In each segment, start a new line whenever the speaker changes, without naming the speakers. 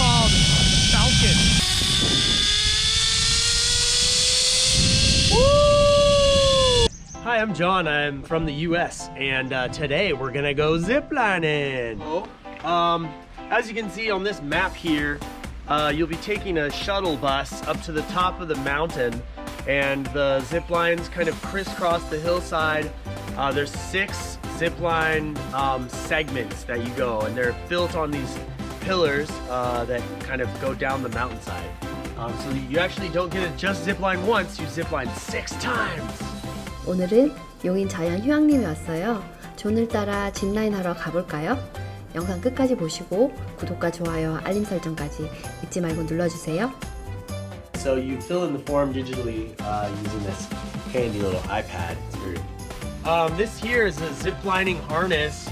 called Falcon. Hi, I'm John. I'm from the U.S. and uh, today we're gonna go ziplining. Um, as you can see on this map here, uh, you'll be taking a shuttle bus up to the top of the mountain, and the zip lines kind of crisscross the hillside. Uh, there's six zip line um, segments that you go, and they're built on these pillars uh, that kind of go down the mountainside. Um, so you actually don't get to just zip line once; you zip line six times.
오늘은 용인 자연 휴양림에 왔어요. 존을 따라 짚라인 하러 가볼까요? 영상 끝까지 보시고 구독과 좋아요, 알림 설정까지 잊지 말고 눌러주세요.
So you fill in the form digitally uh, using this handy little iPad. It's very- Um, this here is a zip lining harness,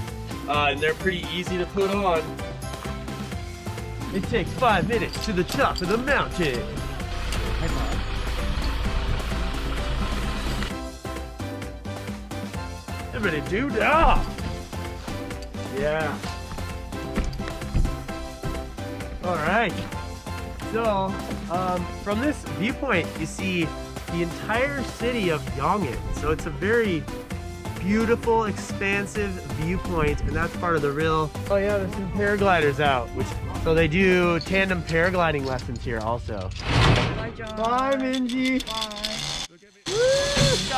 uh, and they're pretty easy to put on. It takes five minutes to the top of the mountain. Everybody do that. Yeah. All right. So, um, from this viewpoint, you see the entire city of Yongin. So it's a very beautiful, expansive viewpoint, and that's part of the real. Oh yeah, there's some paragliders out, which so they do tandem paragliding lessons here also.
Bye, John.
Bye, Minji.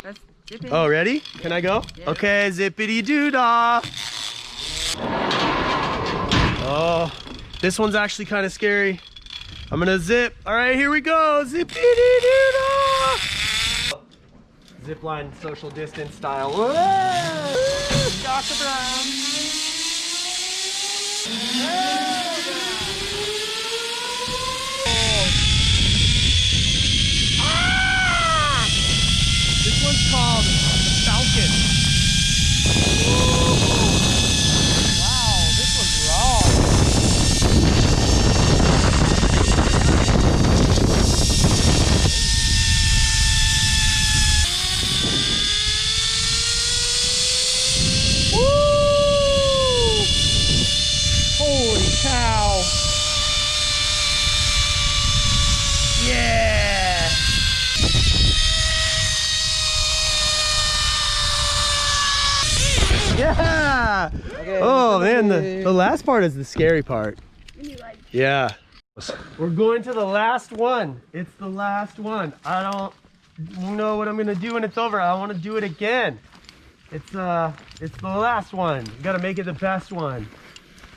Let's.
Oh, ready? Can I go?
Yeah.
Okay, zippity doo dah. Oh, this one's actually kind of scary. I'm gonna zip. All right, here we go. Zippity doo dah. Zip line social distance style. Dr. Brown. Ah! This one's called Falcon. Wow, this one's raw. Woo! Holy cow. Yeah. Yeah. oh man, the, the last part is the scary part. Yeah. We're going to the last one. It's the last one. I don't know what I'm gonna do when it's over. I want to do it again. It's uh, it's the last one. You gotta make it the best one.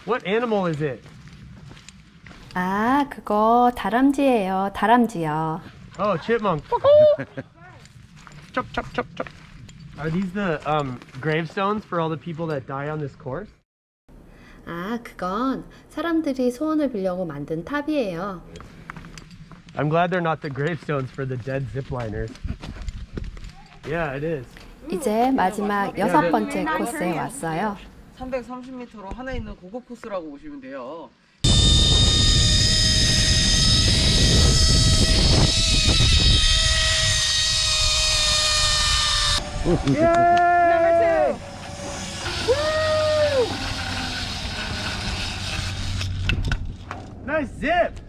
What animal is it?
아, 그거 다람쥐예요. 다람쥐요.
Oh, chipmunk. chop, chop, chop, chop. Are these the um, gravestones for all the people that die on this course?
아, 그건 사람들이 소원을 빌려고 만든 탑이에요.
I'm glad they're not the gravestones for the dead zipliners. Yeah, it is.
이제 마지막 여섯 번째 코스에 왔어요.
330m로 하나 있는 고급 코스라고 보시면 돼요.
Yay! Nice zip.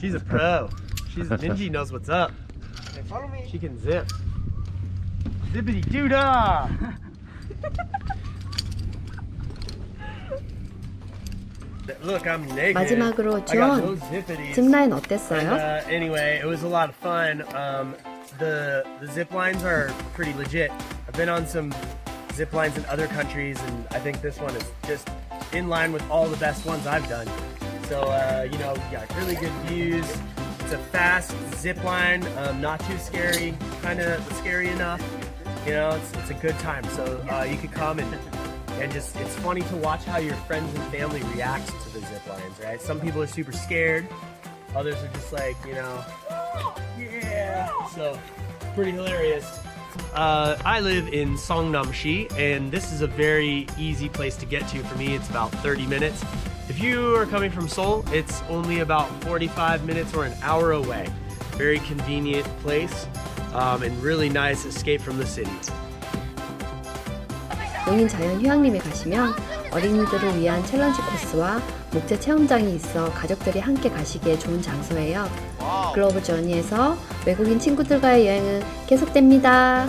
She's a pro. She's Minji knows what's up.
네, follow me.
She can zip. Zippity doo dah. Look, I'm naked.
마지막으로
I got
존,
those zippities.
짚라인
And,
어땠어요?
uh, anyway, it was a lot of fun. Um, the the zip lines are pretty legit. I've been on some zip lines in other countries, and I think this one is just in line with all the best ones I've done. So uh, you know, got really good views. It's a fast zip line, um, not too scary, kind of scary enough. You know, it's, it's a good time. So uh, you could come and and just it's funny to watch how your friends and family react to the zip lines, right? Some people are super scared, others are just like, you know, yeah. So pretty hilarious. Uh, I live in Songnam-shi, and this is a very easy place to get to for me. It's about 30 minutes. If you are coming from Seoul, it's only about 45 minutes or an hour away. Very convenient place, um, and really nice escape from the city.
용인 자연 휴양림에 가시면 어린이들을 위한 챌린지 코스와 목재 체험장이 있어 가족들이 함께 가시기에 좋은 장소예요. 글로벌 저니에서 외국인 친구들과의 여행은 계속됩니다.